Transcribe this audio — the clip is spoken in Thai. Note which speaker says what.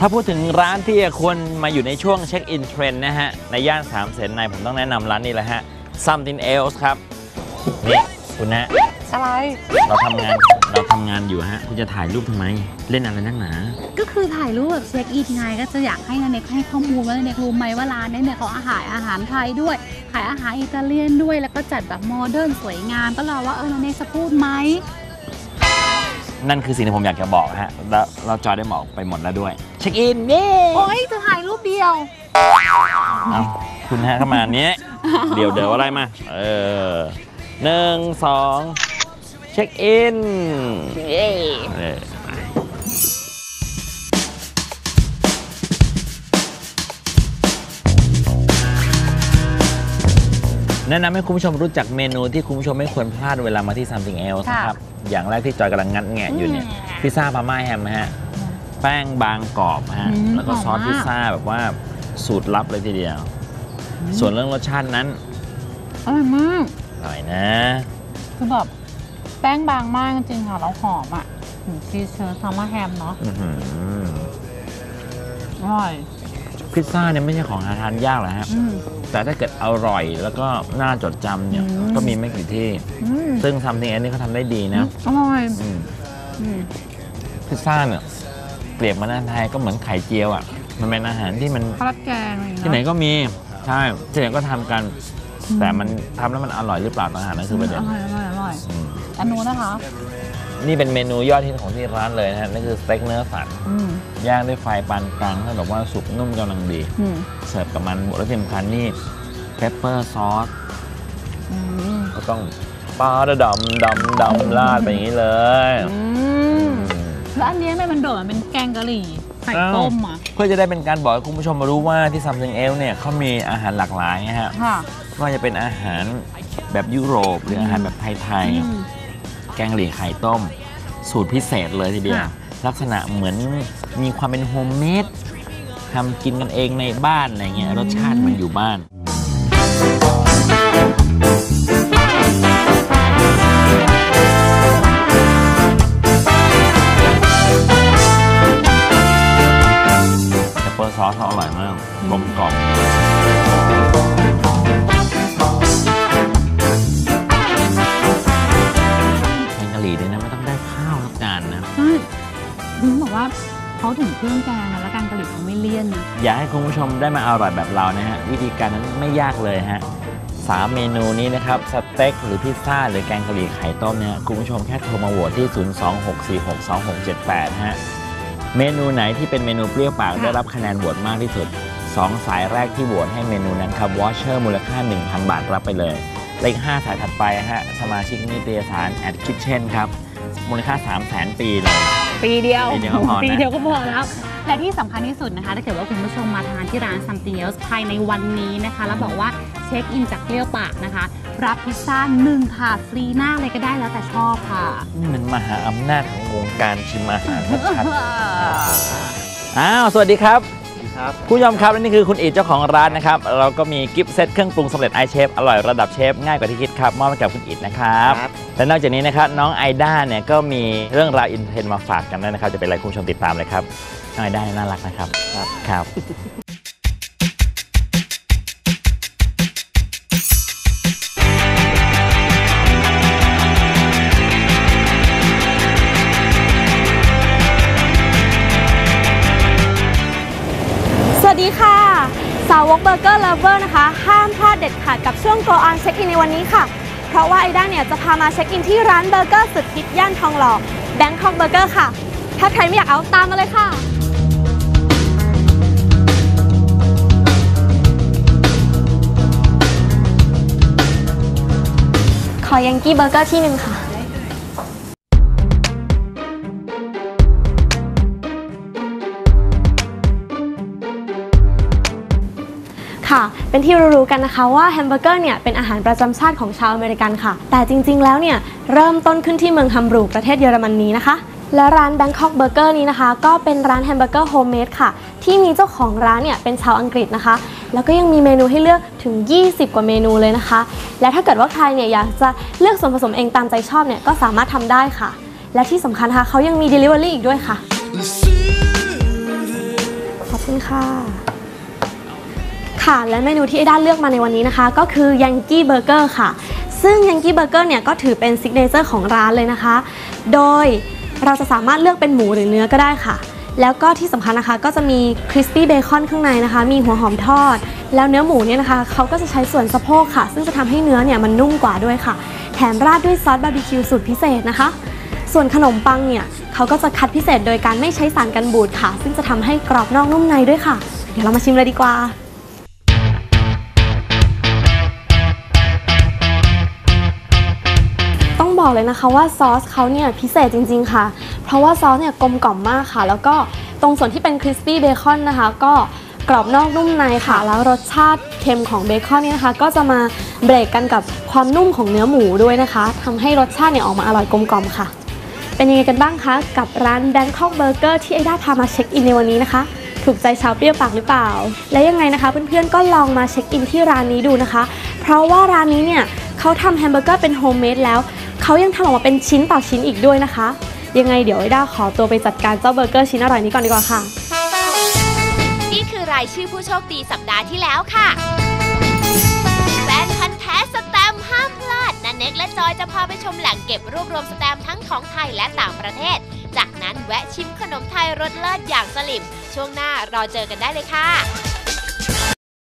Speaker 1: ถ้าพูดถึงร้านที่ควรมาอยู่ในช่วงเช็คอินเทรนด์นะฮะ ในย่านสามเสนในผมต้องแนะนำร้านนี้แหละฮะ something else ครับ นี่ คุณนะ
Speaker 2: อะไร
Speaker 1: เราทำงานเราทำงานอยู่ฮะ คุณจะถ่ายรูปทำไม เล่นอะไรนักหนา
Speaker 2: ก็คือถ่ายรูปแบบเช็คอินไงก็จะอยากให้นันเน็กให้ข้อมูลว่านันเน็กรู้ไหมว่าร้านนี้เนี่ยเขาอาหารอาหารไทยด้วย ขายอาหารอิตาเลียนด้วย แล้วก็จัดแบบโมเดิร์นสวยงาม ก็รอว่าเออนันเน็กจะพูดไหม
Speaker 1: นั่นคือสิ่งที่ผมอยากจะบอกฮะ แล้วเราจอยได้บอกไปหมดแล้วด้วยเช็คอินเย้
Speaker 2: โอ้ยจะถ่ายรูปเดียว
Speaker 1: เอาคุณฮะเข้ามาอันนี้เดี๋ยวเดี๋ยวอะไรมา เออหนึ่งสองเช็คอิน
Speaker 2: เย้
Speaker 1: เออไปแนะนำให้คุณผู้ชมรู้จักเมนูที่คุณผู้ชมไม่ควรพลาดเวลามาที่ something else
Speaker 2: ค่ะ
Speaker 1: นะครับ อย่างแรกที่จอยกำลังงัดแงะอยู่เนี่ย
Speaker 2: อืม
Speaker 1: พิซซ่าพาม่าแฮมนะฮะ แป้งบางกรอบฮะ
Speaker 2: อืม
Speaker 1: แล้วก็ซอส
Speaker 2: หอมมาก
Speaker 1: พิซซ่าแบบว่าสูตรลับเลยทีเดียว ส่วนเรื่องรสชาตินั้น
Speaker 2: อร่อยมาก
Speaker 1: อร่อยนะ
Speaker 2: คือแบบแป้งบางมากจริงๆค่ะแล้วหอมอะชีสเชิร์ซัมเมอร์แฮมเนาะ
Speaker 1: อื้อหือ
Speaker 2: อร่อย
Speaker 1: พิซซ่าเนี่ยไม่ใช่ของหาทานยากหรอกฮะ
Speaker 2: อืม
Speaker 1: แต่ถ้าเกิดอร่อยแล้วก็น่าจดจำเนี่ย
Speaker 2: อืม
Speaker 1: ก็มีไม่กี่ที่
Speaker 2: อืม
Speaker 1: ซึ่งทำทีอันนี้เขาทำได้ดีนะ
Speaker 2: อร่อย
Speaker 1: อืม
Speaker 2: อืม
Speaker 1: พิซซ่าเนี่ย เปรียบมาในไทยก็เหมือนไข่เจียวอะ มันเป็นอาหารที่มัน
Speaker 2: ข้าวราดแกงอะไรอย่าง
Speaker 1: ที่ไหน
Speaker 2: เงี้ย
Speaker 1: ก็มี ใช่ ที่ไหนก็ทำกัน แต่มันทำแล้วมันอร่อยหรือเปล่าต่างหากนั่นคือประเด็น
Speaker 2: อร่อยอร่อยอร่อย
Speaker 1: อืม
Speaker 2: อันนู้นนะคะ
Speaker 1: นี่เป็นเมนูยอดฮิตของที่ร้านเลยนะฮะนั่นคือสเต็กเนื้อสัน
Speaker 2: อืม
Speaker 1: ย่างด้วยไฟปานกลางถ้าแบบว่าสุกนุ่มกำลังดี
Speaker 2: อืม
Speaker 1: เสิร์ฟกับมันบดและที่สำคัญนี่เปปเปอร์ซอส
Speaker 2: อืม
Speaker 1: ก็ต้องปลาดำดำดำราดไปอย่างนี้เลย
Speaker 2: อืม แล้วอันเนี้ยทำไมมันโดดมันเป็นแกงกะหรี่ไข่ต้มอะ
Speaker 1: เพื่อจะได้เป็นการบอกให้คุณผู้ชมมารู้ว่าที่ซัม t ิงเอลเนี่ยเขามีอาหารหลากหลายนะฮะ
Speaker 2: ค่ะ
Speaker 1: ไม่ว่าจะเป็นอาหารแบบยุโรปหรืออาหารแบบไทย
Speaker 2: อืม
Speaker 1: ๆแกงหรี่ไข่ต้ม สูตรพิเศษเลยทีเดียว
Speaker 2: ค่ะ
Speaker 1: ลักษณะเหมือนมีความเป็นโฮมเมดทำกินกันเองในบ้านอะไรเงี้ยรสชาติเหมันอยู่บ้าน ซอสเขาอร่อยมากกลมกล่อมแกงกะหรี่เนี่ยนะไม่ต้องได้ข้าวทักจานนะ
Speaker 2: ใช่ถึงบอกว่าเขาถึงเครื่องแกงนะแล้วแกงกะหรี่เขาไม่เลี่ยนนะ
Speaker 1: อยากให้คุณผู้ชมได้มาอร่อยแบบเรานะฮะ วิธีการนั้นไม่ยากเลยฮะสามเมนูนี้นะครับ สเต็กหรือพิซซ่า หรือแกงกะหรี่ไข่ต้มเนี่ยคุณผู้ชมแค่โทรมาโหวตที่ 026462678 ฮะ เมนูไหนที่เป็นเมนูเปรี้ยวปาก
Speaker 2: ค่ะ
Speaker 1: ได้รับคะแนนโหวตมากที่สุด 2 สายแรกที่โหวตให้เมนูนั้นครับวอชเชอร์มูลค่า 1,000 บาทรับไปเลยเลข5สายถัดไปฮะสมาชิกนิตยสารแอดคิทเช่นครับ มูลค่า 3 0 0 0 0 0 ปีเลย
Speaker 2: ปีเดียว
Speaker 1: ปีเดียวก็พอนะ
Speaker 2: ปีเดียวก็พอแล้ว และที่สำคัญที่สุดนะคะ ถ้าเกิดว่าคุณผู้ชมมาทานที่ร้าน Something Else ภายในวันนี้นะคะ แล้วบอกว่าเช็คอินจากเปรี้ยวปากนะคะ รับพิซซ่าหนึ่งถาดฟรีหน้าเลยก็ได้แล้วแต่ชอบค่ะ
Speaker 1: นี่มันมหาอำนาจของวงการชิมอาหารชัดๆอ้าวสวัสดีครับ
Speaker 3: ครับ
Speaker 1: ผู้ชมครับและนี่คือคุณอีทเจ้าของร้านนะครับ เราก็มีกิฟต์เซตเครื่องปรุงสำเร็จไอเชฟอร่อยระดับเชฟง่ายกว่าที่คิดครับ มอบให้กับคุณอีทนะครับ
Speaker 3: ครับ
Speaker 1: และนอกจากนี้นะครับน้องไอด้าเนี่ยก็มีเรื่องราวอินเทรนด์มาฝากกันด้วยนะครับ จะเป็นอะไรคุณผู้ชมติดตามเลยครับ น้องไอด้าน่ารักนะครับ
Speaker 3: ครับ
Speaker 1: ครับ
Speaker 4: สวัสดีค่ะ สาวกเบอร์เกอร์เลเวอร์นะคะ ห้ามพลาดเด็ดขาดกับช่วง Go On Check In ในวันนี้ค่ะ เพราะว่าไอด้าเนี่ยจะพามาเช็คอินที่ร้านเบอร์เกอร์สุดฮิตย่านทองหล่อ Bangkok Burger ค่ะ ถ้าใครไม่อยากเอาตามมาเลยค่ะ อยังกี้เบอร์เกอร์ที่หนึ่งค่ะ ค่ะ เป็นที่รู้ๆกันนะคะว่าแฮมเบอร์เกอร์เนี่ยเป็นอาหารประจำชาติของชาวอเมริกันค่ะ แต่จริงๆแล้วเนี่ยเริ่มต้นขึ้นที่เมืองฮัมบูร์กประเทศเยอรมนีนะคะ และร้าน Bangkok Burger นี้นะคะ ก็เป็นร้านแฮมเบอร์เกอร์โฮมเมดค่ะ ที่มีเจ้าของร้านเนี่ยเป็นชาวอังกฤษนะคะ แล้วก็ยังมีเมนูให้เลือกถึง 20 กว่าเมนูเลยนะคะ และถ้าเกิดว่าใครเนี่ยอยากจะเลือกส่วนผสมเองตามใจชอบเนี่ยก็สามารถทำได้ค่ะ และที่สำคัญค่ะเขายังมี Delivery อีกด้วยค่ะ
Speaker 5: Soothe
Speaker 4: คุณค่ะ ค่ะและเมนูที่ไอด้านเลือกมาในวันนี้นะคะ ก็คือยังกี้เบอร์เกอร์ค่ะ ซึ่งยังกี้เบอร์เกอร์เนี่ยก็ถือเป็นซิกเนเจอร์ของร้านเลยนะคะ โดย เราจะสามารถเลือกเป็นหมูหรือเนื้อก็ได้ค่ะ แล้วก็ที่สำคัญนะคะก็จะมีคริสปี้เบคอนข้างในนะคะ มีหัวหอมทอด แล้วเนื้อหมูเนี่ยนะคะเขาก็จะใช้ส่วนสะโพกค่ะ ซึ่งจะทำให้เนื้อเนี่ยมันนุ่มกว่าด้วยค่ะ แถมราดด้วยซอสบาร์บีคิวสูตรพิเศษนะคะ ส่วนขนมปังเนี่ยเขาก็จะคัดพิเศษโดยการไม่ใช้สารกันบูดค่ะ ซึ่งจะทำให้กรอบนอกนุ่มในด้วยค่ะ เดี๋ยวเรามาชิมเลยดีกว่า บอกเลยนะคะว่าซอสเขาเนี่ยพิเศษจริง ๆ ค่ะ เพราะว่าซอสเนี่ยกลมกล่อมมากค่ะ แล้วก็ตรงส่วนที่เป็นคริสปี้เบคอนนะคะ ก็กรอบนอกนุ่มในค่ะ แล้วรสชาติเค็มของเบคอนเนี่ยนะคะ ก็จะมาเบรกกันกับความนุ่มของเนื้อหมูด้วยนะคะทำให้รสชาติเนี่ยออกมาอร่อยกลมกล่อมค่ะ เป็นยังไงกันบ้างคะ กับร้าน Bangkok Burger ที่ไอด้าพามาเช็คอินในวันนี้นะคะถูกใจชาวเปรี้ยวปากหรือเปล่า และยังไงนะคะเพื่อนๆก็ลองมาเช็คอินที่ร้านนี้ดูนะคะ เพราะว่าร้านนี้เนี่ยเขาทำแฮมเบอร์เกอร์เป็นโฮมเมดแล้ว เขายังทำออกมาเป็นชิ้นต่อชิ้นอีกด้วยนะคะ ยังไงเดี๋ยวไอด้าขอตัวไปจัดการเจ้าเบอร์เกอร์ชิ้นอร่อยนี้ก่อนดีกว่าค่ะ
Speaker 3: นี่คือรายชื่อผู้โชคดีสัปดาห์ที่แล้วค่ะแฟนพันธ์แท้สแตมป์ห้ามพลาดนันเน็กและจอยจะพาไปชมแหล่งเก็บรวบรวมสแตมป์ทั้งของไทยและต่างประเทศ จากนั้นแวะชิมขนมไทยรสเลิศอย่างสลิมช่วงหน้ารอเจอกันได้เลยค่ะ